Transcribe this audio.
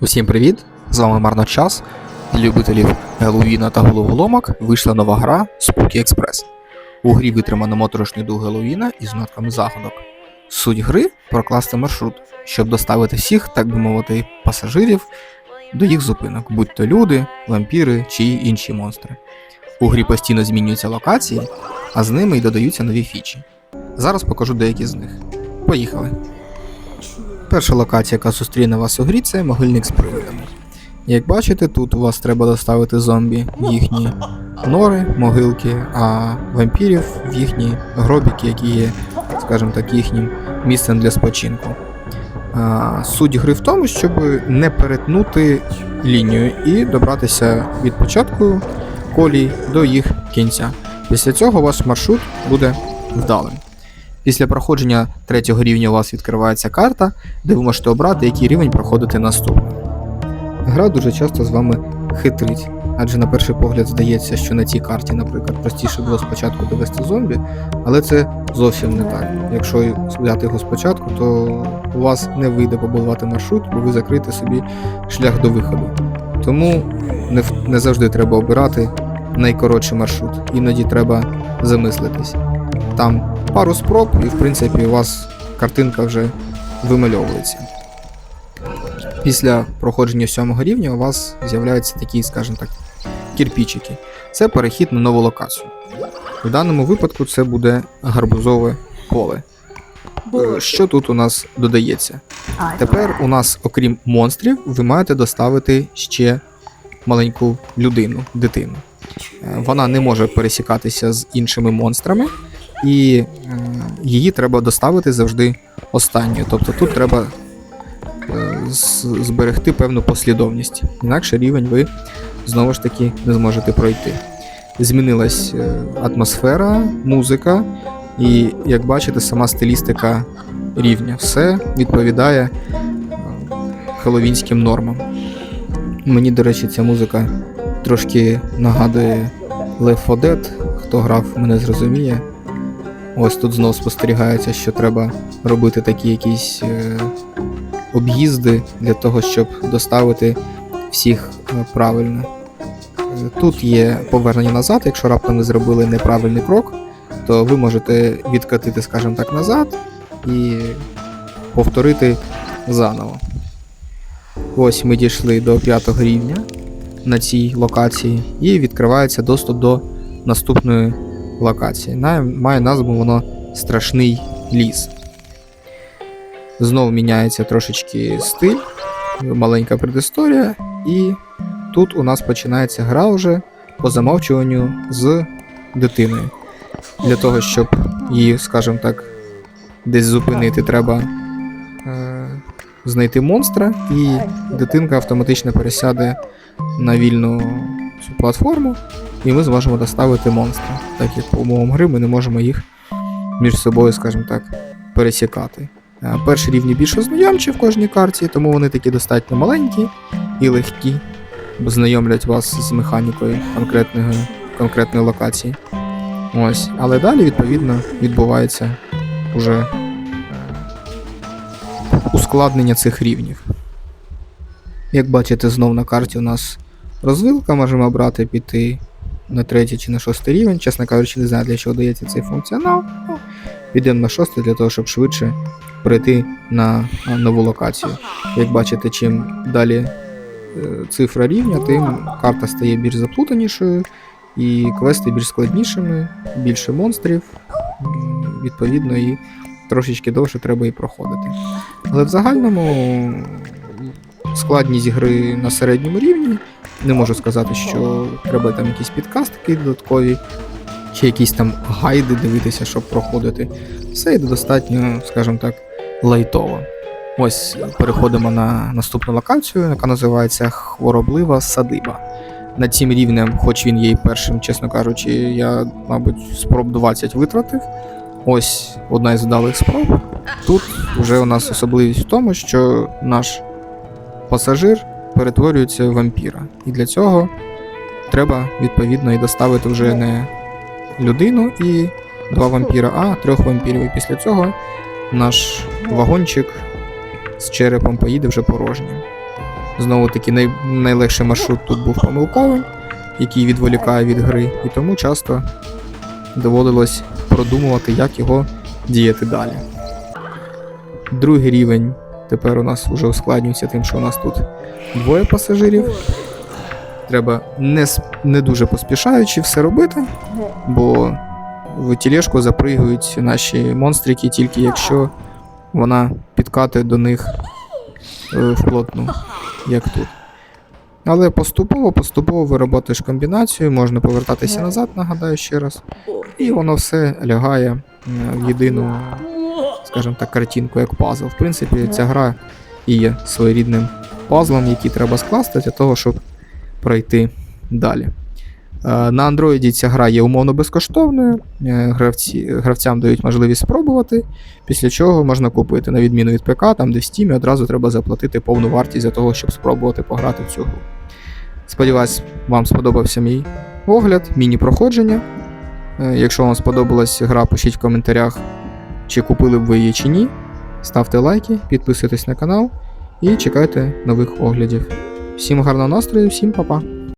Усім привіт! З вами Марно Час. Для любителів Геловіна та головоломок вийшла нова гра Spooky Express. У грі витримано моторошний дух Геловіна із нотками загадок. Суть гри прокласти маршрут, щоб доставити всіх, так би мовити, пасажирів до їх зупинок, будь то люди, вампіри чи інші монстри. У грі постійно змінюються локації, а з ними й додаються нові фічі. Зараз покажу деякі з них. Поїхали! Перша локація, яка зустріне вас у грі, це могильник з привидами. Як бачите, тут у вас треба доставити зомбі в їхні нори, могилки, а вампірів в їхні гробіки, які є, скажімо так, їхнім місцем для спочинку. А, суть гри в тому, щоб не перетнути лінію і добратися від початку колій до їх кінця. Після цього ваш маршрут буде вдалим. Після проходження третього рівня у вас відкривається карта, де ви можете обрати, який рівень проходити наступним. Гра дуже часто з вами хитрить, адже на перший погляд здається, що на цій карті, наприклад, простіше було спочатку довести зомбі, але це зовсім не так. Якщо взяти його спочатку, то у вас не вийде побудувати маршрут, бо ви закрите собі шлях до виходу. Тому не, не завжди треба обирати найкоротший маршрут, іноді треба замислитись. Там пару спроб, і в принципі у вас картинка вже вимальовується. Після проходження сьомого рівня у вас з'являються такі, скажімо так, кірпічики. Це перехід на нову локацію. В даному випадку це буде гарбузове поле. Е, Що тут у нас додається? Тепер у нас, окрім монстрів, ви маєте доставити ще маленьку людину, дитину. Е, Вона не може пересікатися з іншими монстрами, і е, її треба доставити завжди останньою. Тобто тут треба е, зберегти певну послідовність. Інакше рівень ви знову ж таки не зможете пройти. Змінилась е, атмосфера, музика, і, як бачите, сама стилістика рівня. Все відповідає е, хеловінським нормам. Мені, до речі, ця музика трошки нагадує Left 4 Dead. Хто грав, мене зрозуміє. Ось тут знов спостерігається, що треба робити такі якісь е, об'їзди для того, щоб доставити всіх е, правильно. Е, Тут є повернення назад, якщо раптом ви зробили неправильний крок, то ви можете відкатити, скажімо так, назад і повторити заново. Ось ми дійшли до п'ятого рівня на цій локації, і відкривається доступ до наступної локації. Має назву воно Страшний ліс. Знову міняється трошечки стиль, маленька предісторія, і тут у нас починається гра вже по замовчуванню з дитиною. Для того, щоб її, скажімо так, десь зупинити, треба е, знайти монстра, і дитинка автоматично пересяде на вільну цю платформу, і ми зможемо доставити монстра. Так як по умовам гри ми не можемо їх між собою, скажімо так, пересікати. Е, Перші рівні більш ознайомчі в кожній карті, тому вони такі достатньо маленькі і легкі, бо знайомлять вас з механікою конкретної, локації. Ось. Але далі, відповідно, відбувається уже ускладнення цих рівнів. Як бачите, знов на карті у нас розвилка, можемо обрати піти на третій чи на шостий рівень. Чесно кажучи, не знаю, для чого дається цей функціонал. Ну, підемо на шостий для того, щоб швидше перейти на нову локацію. Як бачите, чим далі е, цифра рівня, тим карта стає більш заплутанішою, і квести більш складнішими, більше монстрів, відповідно, і трошечки довше треба і проходити. Але в загальному складність гри на середньому рівні. Не можу сказати, що треба там якісь підкастики додаткові, чи якісь там гайди дивитися, щоб проходити. Все йде достатньо, скажімо так, лайтово. Ось переходимо на наступну локацію, яка називається Хвороблива садиба. Над цим рівнем, хоч він є і першим, чесно кажучи, я, мабуть, спроб 20 витратив. Ось одна із вдалих спроб. Тут вже у нас особливість в тому, що наш пасажир перетворюється в вампіра. І для цього треба відповідно і доставити вже не людину і два вампіра, а трьох вампірів. І після цього наш вагончик з черепом поїде вже порожнім. Знову таки, най... найлегший маршрут тут був помилковий, який відволікає від гри, і тому часто доводилось продумувати, як його діяти далі. Другий рівень тепер у нас вже ускладнюється тим, що у нас тут двоє пасажирів. Треба не, не дуже поспішаючи все робити, бо в тілешку запригують наші монстрики тільки якщо вона підкатить до них е, вплотну, як тут. Але поступово, поступово вироботиш комбінацію, можна повертатися назад, нагадаю ще раз. І воно все лягає в єдину, скажімо так, картинку, як пазл. В принципі, ця гра і є своєрідним пазлом, який треба скласти для того, щоб пройти далі. Е, На Android ця гра є умовно безкоштовною. е, Гравці, гравцям дають можливість спробувати, після чого можна купити, на відміну від ПК, там де в Steam одразу треба заплатити повну вартість для того, щоб спробувати пограти в цю гру. Сподіваюсь, вам сподобався мій огляд, міні-проходження. Е, Якщо вам сподобалась гра, пишіть в коментарях, чи купили б ви її чи ні. Ставте лайки, підписуйтесь на канал і чекайте нових оглядів. Всім гарного настрою, всім па-па!